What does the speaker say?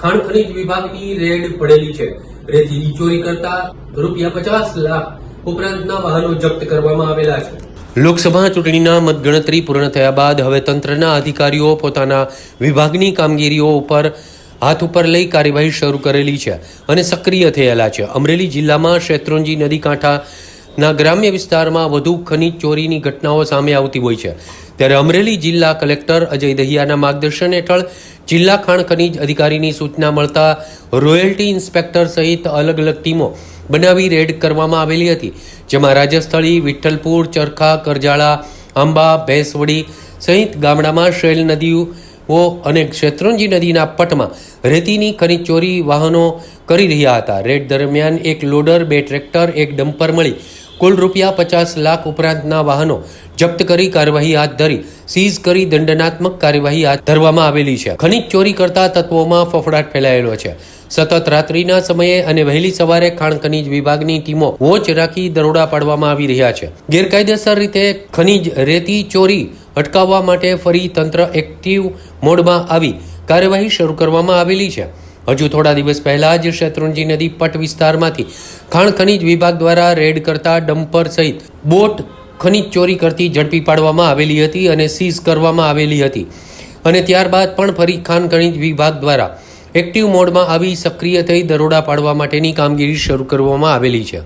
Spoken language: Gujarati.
ખાણ ખનીજ વિભાગની રેડ પડેલી છે. રેતીની ચોરી કરતા રૂપિયા પચાસ લાખ ઉપરાંતના વાહનો જપ્ત કરવામાં આવેલા છે. લોકસભા ચૂંટણીના મતગણતરી પૂર્ણ થયા બાદ હવે તંત્રના અધિકારીઓ પોતાના વિભાગની કામગીરીઓ ઉપર હાથ ઉપર લઈ કાર્યવાહી શરૂ કરેલી છે અને સક્રિય થયેલા છે. અમરેલી જિલ્લામાં શેત્રુંજી નદી કાંઠાના ગ્રામ્ય વિસ્તારમાં વધુ ખનીજ ચોરીની ઘટનાઓ સામે આવતી હોય છે. ત્યારે અમરેલી જિલ્લા કલેક્ટર અજય દહિયાના માર્ગદર્શન હેઠળ જિલ્લા ખાણ ખનીજ અધિકારીની સૂચના મળતા રોયલ્ટી ઇન્સ્પેક્ટર સહિત અલગ અલગ ટીમો બનાવી રેડ કરવામાં આવેલી હતી, જેમાં રાજસ્થળી, વિઠ્ઠલપુર, ચરખા, કરજાળા, આંબા, ભેંસવડી સહિત ગામડામાં શૈલ નદીઓ અને શેત્રુંજી નદીના પટમાં રેતીની ખનીજ ચોરી વાહનો કરી રહ્યા હતા. રેડ દરમિયાન એક લોડર, બે ટ્રેક્ટર, એક ડમ્પર મળી કુલ રૂપિયા પચાસ લાખ ઉપરાંતના વાહનો જપ્ત કરી કાર્યવાહી હાથ ધરી, સીઝ કરી દંડનાત્મક કાર્યવાહી હાથ ધરવામાં આવેલી છે. ખનિજ ચોરી કરતા તત્વોમાં ફફડાટ ફેલાયેલો છે. સતત રાત્રિના સમયે અને વહેલી સવારે ખાણ ખનિજ વિભાગની ટીમો વોચ રાખી દરોડા પાડવામાં આવી રહ્યા છે. ગેરકાયદેસર રીતે ખનીજ રેતી ચોરી અટકાવવા માટે ફરી તંત્ર એક્ટિવ મોડમાં આવી કાર્યવાહી શરૂ કરવામાં આવેલી છે. હજુ થોડા દિવસ પહેલા જ શેત્રુંજી નદી પટ વિસ્તારમાંથી ખાણ ખનીજ વિભાગ દ્વારા રેડ કરતા ડમ્પર સહિત બોટ ખનીજ ચોરી કરતી ઝડપી પાડવામાં આવેલી હતી અને સીઝ કરવામાં આવેલી હતી. અને ત્યારબાદ પણ ફરી ખાણ ખનીજ વિભાગ દ્વારા એક્ટિવ મોડમાં આવી સક્રિય થઈ દરોડા પાડવા માટેની કામગીરી શરૂ કરવામાં આવેલી છે.